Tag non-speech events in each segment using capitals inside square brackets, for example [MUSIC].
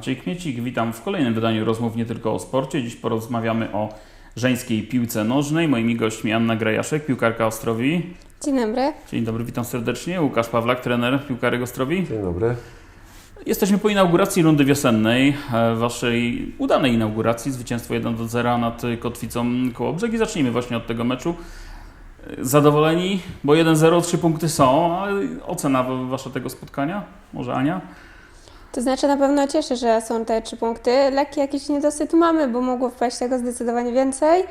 Maciej Kmiecik, witam w kolejnym wydaniu rozmów nie tylko o sporcie. Dziś porozmawiamy o żeńskiej piłce nożnej. Moimi gośćmi Anna Grajaszek, piłkarka Ostrowi. Dzień dobry. Dzień dobry, witam serdecznie. Łukasz Pawlak, trener piłkarek Ostrowi. Dzień dobry. Jesteśmy po inauguracji rundy wiosennej, e, waszej udanej inauguracji, zwycięstwo 1 do 0 nad Kotwicą Kołobrzeg i zacznijmy właśnie od tego meczu. E, Zadowoleni, bo 1-0, trzy punkty są, ale ocena wasza tego spotkania? Może Ania? To znaczy na pewno cieszę, że są te trzy punkty. Lekki jakiś niedosyt mamy, bo mogło wpaść tego zdecydowanie więcej,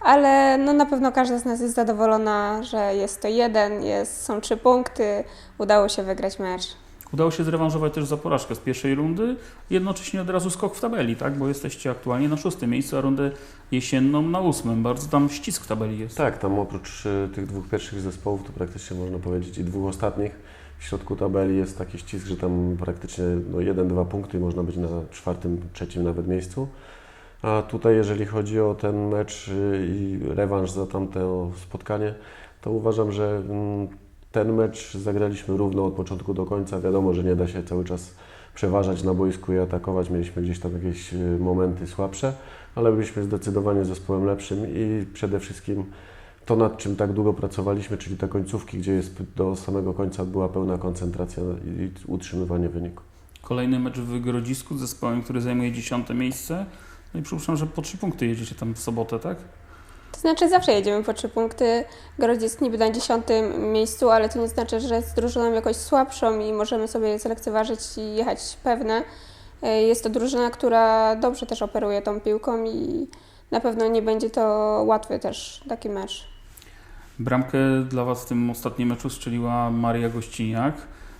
ale no na pewno każda z nas jest zadowolona, że jest to jeden, jest, są trzy punkty, udało się wygrać mecz. Udało się zrewanżować też za porażkę z pierwszej rundy, jednocześnie od razu skok w tabeli, tak? Bo jesteście aktualnie na szóstym miejscu, a rundę jesienną na ósmym. Bardzo tam ścisk w tabeli jest. Tak, tam oprócz y, tych dwóch pierwszych zespołów, to praktycznie można powiedzieć i dwóch ostatnich, w środku tabeli jest taki ścisk, że tam praktycznie no, jeden, dwa punkty i można być na czwartym, trzecim nawet miejscu. A tutaj, jeżeli chodzi o ten mecz y, i rewanż za tamte spotkanie, to uważam, że mm, ten mecz zagraliśmy równo od początku do końca. Wiadomo, że nie da się cały czas przeważać na boisku i atakować. Mieliśmy gdzieś tam jakieś y, momenty słabsze, ale byliśmy zdecydowanie zespołem lepszym i przede wszystkim to, nad czym tak długo pracowaliśmy, czyli te końcówki, gdzie jest do samego końca była pełna koncentracja i utrzymywanie wyniku. Kolejny mecz w Grodzisku z zespołem, który zajmuje dziesiąte miejsce. No i przypuszczam, że po trzy punkty jedziecie tam w sobotę, tak? To znaczy zawsze jedziemy po trzy punkty. Grodzisk niby na dziesiątym miejscu, ale to nie znaczy, że jest drużyną jakoś słabszą i możemy sobie zlekceważyć i jechać pewne. E, Jest to drużyna, która dobrze też operuje tą piłką i na pewno nie będzie to łatwy też taki mecz. Bramkę dla Was w tym ostatnim meczu strzeliła Maria Gościniak,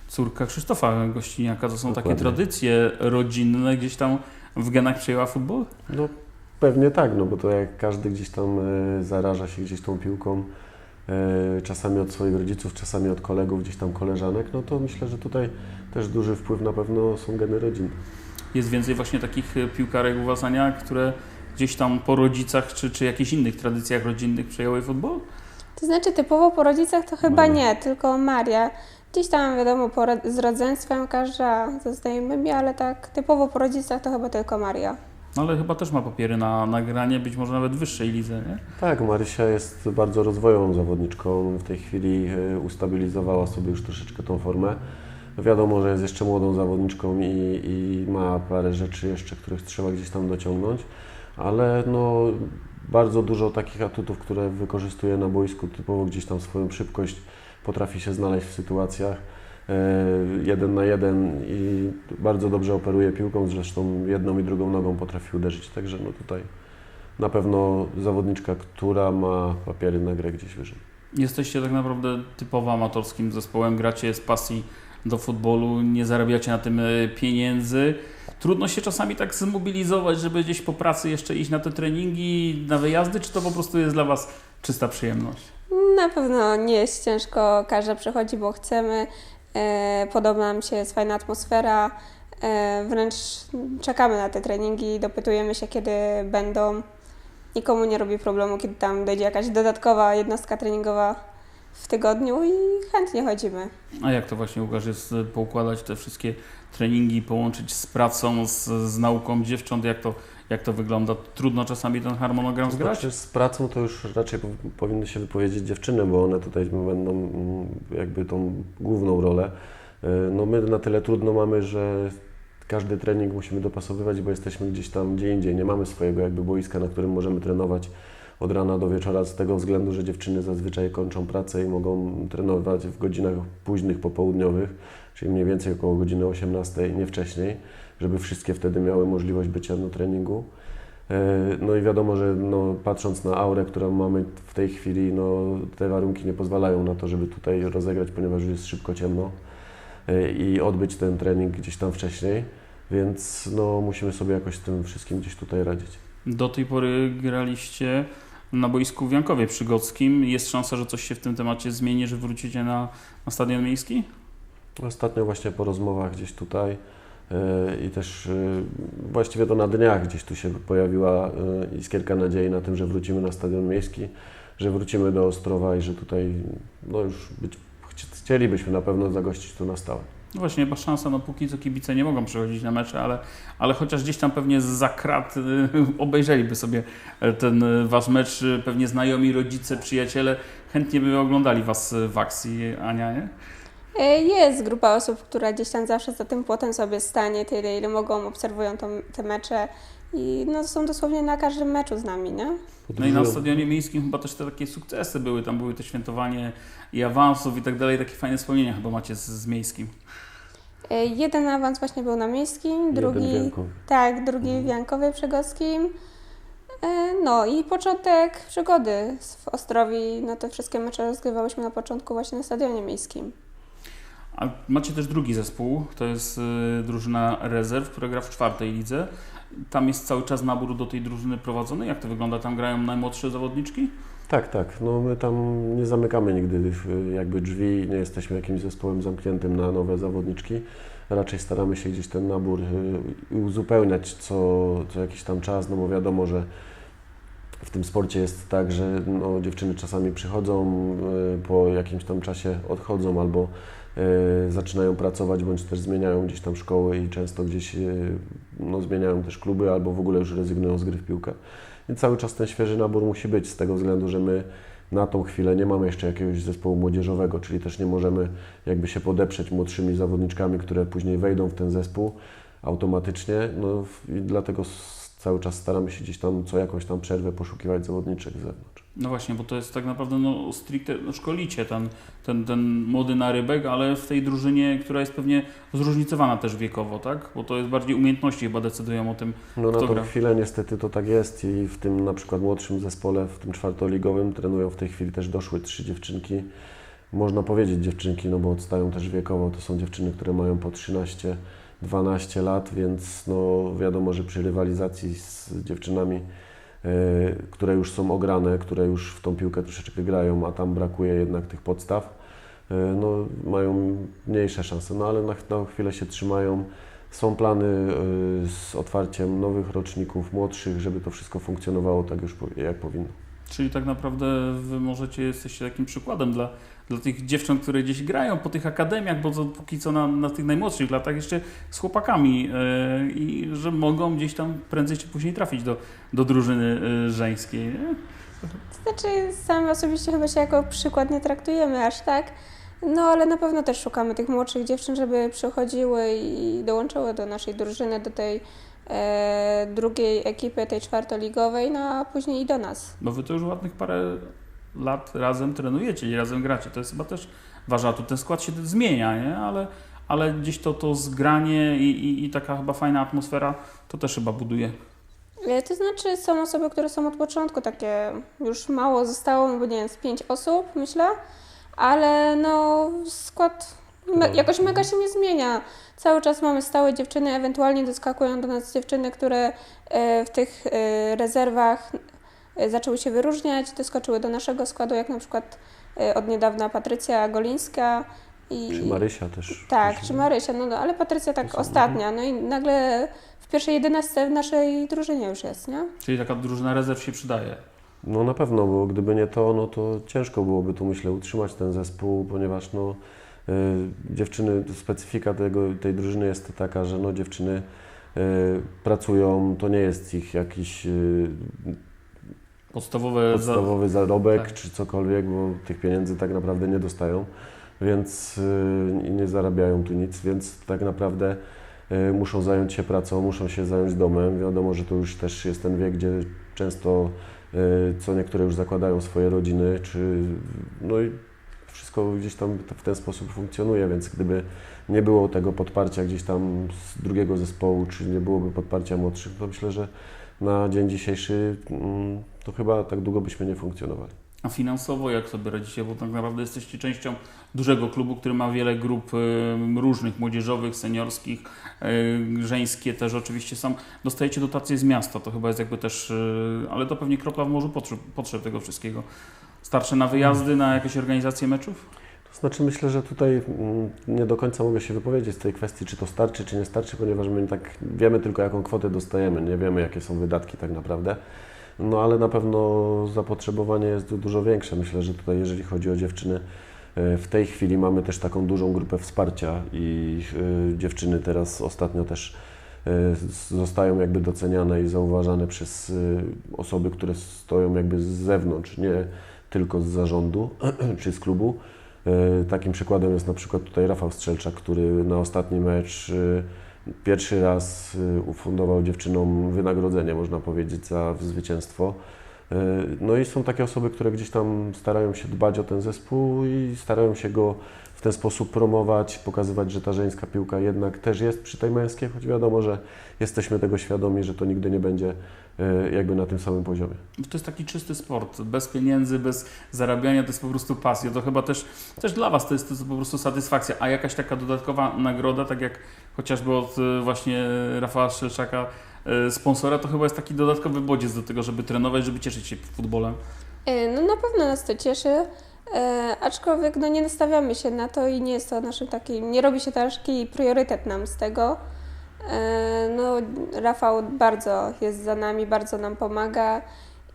córka Krzysztofa Gościniaka. To są takie Dokładnie. tradycje rodzinne, gdzieś tam w genach przejęła futbol? No pewnie tak, no bo to jak każdy gdzieś tam e, zaraża się gdzieś tą piłką, e, czasami od swoich rodziców, czasami od kolegów, gdzieś tam koleżanek, no to myślę, że tutaj też duży wpływ na pewno są geny rodzinne. Jest więcej właśnie takich e, piłkarek u Was, Ania, które gdzieś tam po rodzicach czy, czy jakichś innych tradycjach rodzinnych przejęły futbol? To znaczy typowo po rodzicach to chyba Maria. nie, tylko Maria. Gdzieś tam wiadomo po, z rodzeństwem każda ze znajomymi, ale tak typowo po rodzicach to chyba tylko Maria. No ale chyba też ma papiery na nagranie, być może nawet wyższej lidze, nie? Tak, Marysia jest bardzo rozwojową zawodniczką. W tej chwili e, ustabilizowała sobie już troszeczkę tą formę. Wiadomo, że jest jeszcze młodą zawodniczką i, i ma parę rzeczy jeszcze, których trzeba gdzieś tam dociągnąć, ale no, bardzo dużo takich atutów, które wykorzystuje na boisku, typowo gdzieś tam swoją szybkość, potrafi się znaleźć w sytuacjach e, jeden na jeden i bardzo dobrze operuje piłką, zresztą jedną i drugą nogą potrafi uderzyć, także no tutaj na pewno zawodniczka, która ma papiery na grę gdzieś wyżej. Jesteście tak naprawdę typowo amatorskim zespołem, gracie z pasji do futbolu, nie zarabiacie na tym e, pieniędzy. Trudno się czasami tak zmobilizować, żeby gdzieś po pracy jeszcze iść na te treningi, na wyjazdy, czy to po prostu jest dla Was czysta przyjemność? Na pewno nie jest ciężko, każda przychodzi, bo chcemy. E, podoba nam się, jest fajna atmosfera. E, wręcz czekamy na te treningi, dopytujemy się, kiedy będą. Nikomu nie robi problemu, kiedy tam dojdzie jakaś dodatkowa jednostka treningowa w tygodniu i chętnie chodzimy. A jak to właśnie Łukasz jest e, poukładać te wszystkie treningi, połączyć z pracą, z, z nauką dziewcząt, jak to, jak to wygląda? Trudno czasami ten harmonogram zgrać? Znaczy, z pracą to już raczej pow- powinny się wypowiedzieć dziewczyny, bo one tutaj będą mm, jakby tą główną rolę. E, No my na tyle trudno mamy, że każdy trening musimy dopasowywać, bo jesteśmy gdzieś tam gdzie indziej. Nie mamy swojego jakby boiska, na którym możemy trenować od rana do wieczora z tego względu, że dziewczyny zazwyczaj kończą pracę i mogą trenować w godzinach późnych popołudniowych, czyli mniej więcej około godziny 18, nie wcześniej, żeby wszystkie wtedy miały możliwość bycia na treningu. E, No i wiadomo, że no, patrząc na aurę, którą mamy w tej chwili, no, te warunki nie pozwalają na to, żeby tutaj rozegrać, ponieważ już jest szybko ciemno e, i odbyć ten trening gdzieś tam wcześniej, więc no, musimy sobie jakoś z tym wszystkim gdzieś tutaj radzić. Do tej pory graliście na boisku w Jankowie Przygockim. Jest szansa, że coś się w tym temacie zmieni, że wrócicie na, na stadion miejski? Ostatnio właśnie po rozmowach gdzieś tutaj e, i też e, właściwie to na dniach gdzieś tu się pojawiła e, iskierka nadziei na tym, że wrócimy na Stadion Miejski, że wrócimy do Ostrowa i że tutaj no już być, chci- chcielibyśmy na pewno zagościć tu na stałe. No właśnie, chyba szansa, no póki co kibice nie mogą przychodzić na mecze, ale, ale chociaż gdzieś tam pewnie za krat y, [LAUGHS] obejrzeliby sobie e, ten y, wasz mecz, y, pewnie znajomi, rodzice, przyjaciele chętnie by oglądali was y, w akcji, Ania, nie? E, Jest grupa osób, która gdzieś tam zawsze za tym płotem sobie stanie, tyle ile mogą, obserwują tą, te mecze i no, są dosłownie na każdym meczu z nami, nie? No i na stadionie miejskim chyba też te takie sukcesy były, tam były te świętowanie i awansów i tak dalej, takie fajne wspomnienia chyba macie z, z miejskim. E, Jeden awans właśnie był na miejskim, drugi... Tak, drugi w Jankowie Przegockim. E, No i początek przygody w Ostrowi. No te wszystkie mecze rozgrywałyśmy na początku właśnie na stadionie miejskim. A macie też drugi zespół, to jest y, drużyna rezerw, która gra w czwartej lidze. Tam jest cały czas nabór do tej drużyny prowadzony. Jak to wygląda? Tam grają najmłodsze zawodniczki? Tak, tak. No my tam nie zamykamy nigdy jakby drzwi, nie jesteśmy jakimś zespołem zamkniętym na nowe zawodniczki. Raczej staramy się gdzieś ten nabór y, uzupełniać co, co jakiś tam czas, no bo wiadomo, że w tym sporcie jest tak, że no, dziewczyny czasami przychodzą, y, po jakimś tam czasie odchodzą albo y, zaczynają pracować, bądź też zmieniają gdzieś tam szkoły i często gdzieś y, no, zmieniają też kluby albo w ogóle już rezygnują z gry w piłkę. I cały czas ten świeży nabór musi być z tego względu, że my na tą chwilę nie mamy jeszcze jakiegoś zespołu młodzieżowego, czyli też nie możemy jakby się podeprzeć młodszymi zawodniczkami, które później wejdą w ten zespół automatycznie. No i dlatego cały czas staramy się gdzieś tam co jakąś tam przerwę poszukiwać zawodniczek z zewnątrz. No właśnie, bo to jest tak naprawdę no, stricte, no, szkolicie ten, ten, ten młody narybek, ale w tej drużynie, która jest pewnie zróżnicowana też wiekowo, tak? Bo to jest bardziej umiejętności chyba decydują o tym. No na tą gra? chwilę niestety to tak jest i w tym na przykład młodszym zespole, w tym czwartoligowym trenują w tej chwili też doszły trzy dziewczynki. Można powiedzieć dziewczynki, no bo odstają też wiekowo. To są dziewczyny, które mają po 13, 12 lat, więc no wiadomo, że przy rywalizacji z dziewczynami, e, które już są ograne, które już w tą piłkę troszeczkę grają, a tam brakuje jednak tych podstaw, e, no mają mniejsze szanse, no ale na, na chwilę się trzymają. Są plany y, z otwarciem nowych roczników, młodszych, żeby to wszystko funkcjonowało tak już jak powinno. Czyli tak naprawdę wy możecie, jesteście takim przykładem dla, dla tych dziewcząt, które gdzieś grają po tych akademiach, bo to póki co na, na tych najmłodszych latach jeszcze z chłopakami yy, i że mogą gdzieś tam prędzej czy później trafić do, do drużyny yy, żeńskiej. Nie? Znaczy, sami osobiście chyba się jako przykład nie traktujemy aż tak. No ale na pewno też szukamy tych młodszych dziewczyn, żeby przychodziły i dołączyły do naszej drużyny, do tej e, drugiej ekipy, tej czwartoligowej, no a później i do nas. Bo wy to już ładnych parę lat razem trenujecie i razem gracie. To jest chyba też wasz atut. Ten skład się zmienia, nie? Ale, ale gdzieś to, to zgranie i, i, i taka chyba fajna atmosfera to też chyba buduje. E, To znaczy są osoby, które są od początku takie, już mało zostało, bo nie wiem, z pięć osób myślę, ale no skład me, jakoś mega się nie zmienia. Cały czas mamy stałe dziewczyny, ewentualnie doskakują do nas dziewczyny, które e, w tych e, rezerwach zaczęły się wyróżniać, doskoczyły do naszego składu, jak na przykład e, od niedawna Patrycja Golińska i... Czy Marysia też. Tak, czy Marysia, no, no ale Patrycja tak są- ostatnia, no i nagle w pierwszej jedenastce w naszej drużynie już jest, nie? Czyli taka drużyna rezerw się przydaje. No na pewno, bo gdyby nie to, no to ciężko byłoby tu myślę utrzymać ten zespół, ponieważ no y, dziewczyny, specyfika tego, tej drużyny jest taka, że no dziewczyny y, pracują, to nie jest ich jakiś y, Podstawowe, za- podstawowy zarobek tak. czy cokolwiek, bo tych pieniędzy tak naprawdę nie dostają, więc y, nie zarabiają tu nic, więc tak naprawdę y, muszą zająć się pracą, muszą się zająć domem. Wiadomo, że to już też jest ten wiek, gdzie często y, co niektóre już zakładają swoje rodziny, czy no i wszystko gdzieś tam w ten sposób funkcjonuje, więc gdyby nie było tego podparcia gdzieś tam z drugiego zespołu, czy nie byłoby podparcia młodszych, to myślę, że na dzień dzisiejszy mm, to chyba tak długo byśmy nie funkcjonowali. A finansowo jak sobie radzicie? Bo tak naprawdę jesteście częścią dużego klubu, który ma wiele grup różnych, młodzieżowych, seniorskich, y, żeńskie też oczywiście są. Dostajecie dotacje z miasta, to chyba jest jakby też, y, ale to pewnie kropla w morzu potrzeb, potrzeb tego wszystkiego. Starsze na wyjazdy, na jakieś organizacje meczów? To znaczy myślę, że tutaj mm, nie do końca mogę się wypowiedzieć z tej kwestii, czy to starczy, czy nie starczy, ponieważ my tak wiemy tylko jaką kwotę dostajemy, nie wiemy jakie są wydatki tak naprawdę. No ale na pewno zapotrzebowanie jest du- dużo większe. Myślę, że tutaj jeżeli chodzi o dziewczyny, E, W tej chwili mamy też taką dużą grupę wsparcia i e, dziewczyny teraz ostatnio też e, zostają jakby doceniane i zauważane przez osoby, które stoją jakby z zewnątrz, nie tylko z zarządu [CLEARS THROAT] czy z klubu. Takim przykładem jest na przykład tutaj Rafał Strzelczak, który na ostatni mecz pierwszy raz e, ufundował dziewczynom wynagrodzenie, można powiedzieć, za zwycięstwo. E, No i są takie osoby, które gdzieś tam starają się dbać o ten zespół i starają się go w ten sposób promować, pokazywać, że ta żeńska piłka jednak też jest przy tej męskiej, choć wiadomo, że jesteśmy tego świadomi, że to nigdy nie będzie jakby na tym samym poziomie. To jest taki czysty sport, bez pieniędzy, bez zarabiania, to jest po prostu pasja. To chyba też, też dla Was to jest, to jest po prostu satysfakcja. A jakaś taka dodatkowa nagroda, tak jak chociażby od e, właśnie Rafała Strzelczaka, e, sponsora, to chyba jest taki dodatkowy bodziec do tego, żeby trenować, żeby cieszyć się futbolem. E, No na pewno nas to cieszy, e, aczkolwiek no nie nastawiamy się na to i nie jest to naszym takim, nie robi się taki priorytet nam z tego. E, No Rafał bardzo jest za nami, bardzo nam pomaga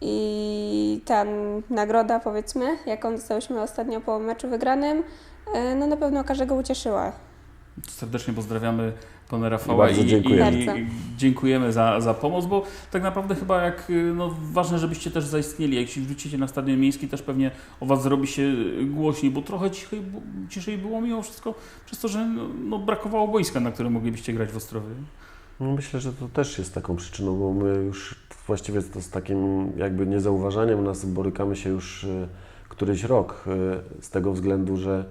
i ta nagroda powiedzmy, jaką dostałyśmy ostatnio po meczu wygranym, e, no na pewno każdego ucieszyła. Serdecznie pozdrawiamy pana Rafała i, dziękujemy. i, i dziękujemy za, za pomoc, bo tak naprawdę chyba jak no, ważne, żebyście też zaistnieli. Jak się wrzucicie na stadion miejski, też pewnie o was zrobi się głośniej, bo trochę cichej, ciszej było mimo wszystko przez to, że no, no, brakowało boiska, na którym moglibyście grać w Ostrowie. No myślę, że to też jest taką przyczyną, bo my już właściwie to z takim jakby niezauważaniem nas borykamy się już e, któryś rok e, z tego względu, że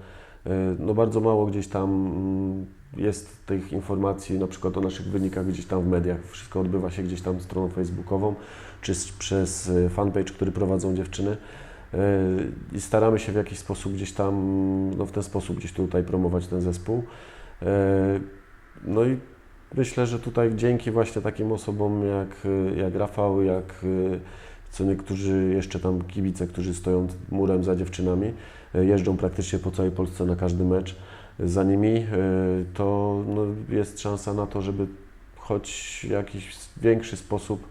e, no bardzo mało gdzieś tam mm, jest tych informacji na przykład o naszych wynikach gdzieś tam w mediach. Wszystko odbywa się gdzieś tam stroną facebookową czy z- przez e, fanpage, który prowadzą dziewczyny. E, I staramy się w jakiś sposób gdzieś tam, no w ten sposób gdzieś tutaj promować ten zespół. E, No i Myślę, że tutaj dzięki właśnie takim osobom jak, jak Rafał, jak co niektórzy jeszcze tam kibice, którzy stoją murem za dziewczynami, jeżdżą praktycznie po całej Polsce na każdy mecz za nimi, y, to no, jest szansa na to, żeby choć w jakiś większy sposób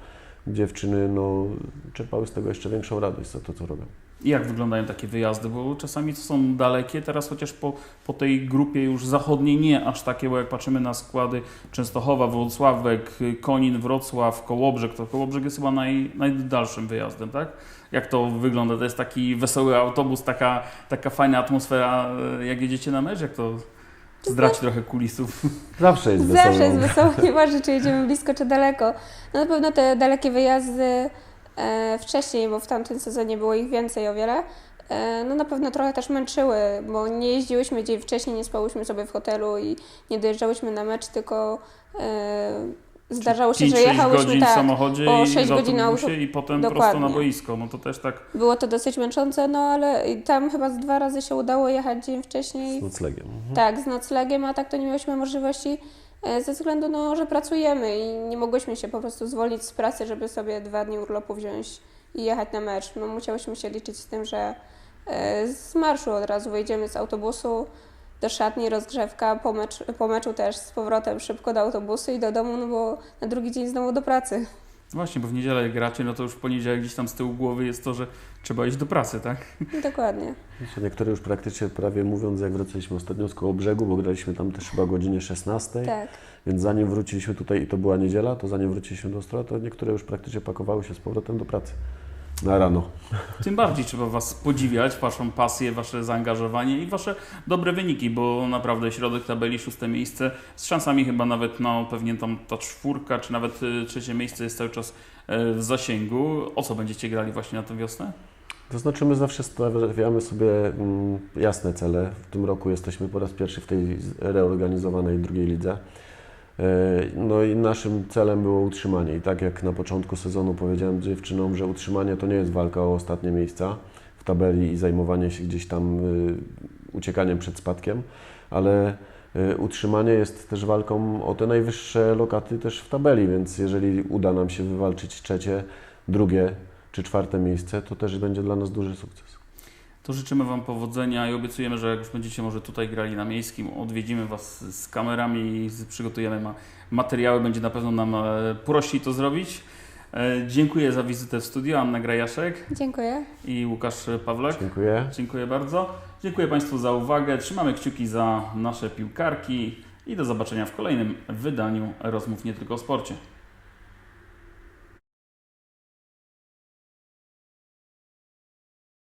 dziewczyny no, czerpały z tego jeszcze większą radość za to, co robią. I Jak wyglądają takie wyjazdy? Bo czasami to są dalekie, teraz chociaż po, po tej grupie już zachodniej nie aż takie, bo jak patrzymy na składy Częstochowa, Włocławek, Konin, Wrocław, Kołobrzeg, to Kołobrzeg jest chyba naj, najdalszym wyjazdem, tak? Jak to wygląda? To jest taki wesoły autobus, taka, taka fajna atmosfera, e, jak jedziecie na mecz? Jak to zdrać trochę kulisów? Zawsze jest Zawsze wesoło. jest wesoło, [LAUGHS] nieważne czy jedziemy blisko czy daleko. No na pewno te dalekie wyjazdy e, wcześniej, bo w tamtym sezonie było ich więcej o wiele, e, no na pewno trochę też męczyły, bo nie jeździłyśmy dzień wcześniej, nie spałyśmy sobie w hotelu i nie dojeżdżałyśmy na mecz, tylko e, zdarzało się, że 5-6 jechałyśmy tak. samochodzie po i sześć w godzin na autobusie auto- i potem prosto Dokładnie. na boisko. No to też tak Było to dosyć męczące, no ale tam chyba z dwa razy się udało jechać dzień wcześniej. Z noclegiem. Mhm. Tak, z noclegiem, a tak to nie mieliśmy możliwości e, ze względu na, że pracujemy i nie mogłyśmy się po prostu zwolnić z pracy, żeby sobie dwa dni urlopu wziąć i jechać na mecz. No, musiałyśmy się liczyć z tym, że e, z marszu od razu wyjdziemy z autobusu do szatni, rozgrzewka, po, mecz, po meczu też z powrotem szybko do autobusu i do domu, no bo na drugi dzień znowu do pracy. Właśnie, bo w niedzielę jak gracie, no to już w poniedziałek gdzieś tam z tyłu głowy jest to, że trzeba iść do pracy, tak? Dokładnie. Wiecie, Niektóre już praktycznie prawie mówiąc, jak wracaliśmy ostatnio z koło brzegu, bo graliśmy tam też chyba o godzinie 16. Tak. Więc zanim wróciliśmy tutaj i to była niedziela, to zanim wróciliśmy do Ostrowa, to niektóre już praktycznie pakowały się z powrotem do pracy. Na rano. Tym bardziej trzeba Was podziwiać, Waszą pasję, Wasze zaangażowanie i Wasze dobre wyniki, bo naprawdę środek tabeli, szóste miejsce, z szansami chyba nawet na pewnie tam ta czwórka, czy nawet y, trzecie miejsce jest cały czas e, w zasięgu. O co będziecie grali właśnie na tę wiosnę? To znaczy my zawsze stawiamy sobie mm, jasne cele. W tym roku jesteśmy po raz pierwszy w tej reorganizowanej drugiej lidze. E, No i naszym celem było utrzymanie. I tak jak na początku sezonu powiedziałem dziewczynom, że utrzymanie to nie jest walka o ostatnie miejsca w tabeli i zajmowanie się gdzieś tam y, uciekaniem przed spadkiem, ale y, utrzymanie jest też walką o te najwyższe lokaty też w tabeli, więc jeżeli uda nam się wywalczyć trzecie, drugie czy czwarte miejsce, to też będzie dla nas duży sukces. To życzymy Wam powodzenia i obiecujemy, że jak już będziecie może tutaj grali na miejskim, odwiedzimy Was z kamerami i przygotujemy ma materiały, będzie na pewno nam e, prościej to zrobić. E, Dziękuję za wizytę w studio, Anna Grajaszek Dziękuję. i Łukasz Pawlak. Dziękuję. Dziękuję bardzo Dziękuję Państwu za uwagę. Trzymamy kciuki za nasze piłkarki i do zobaczenia w kolejnym wydaniu Rozmów nie tylko o sporcie.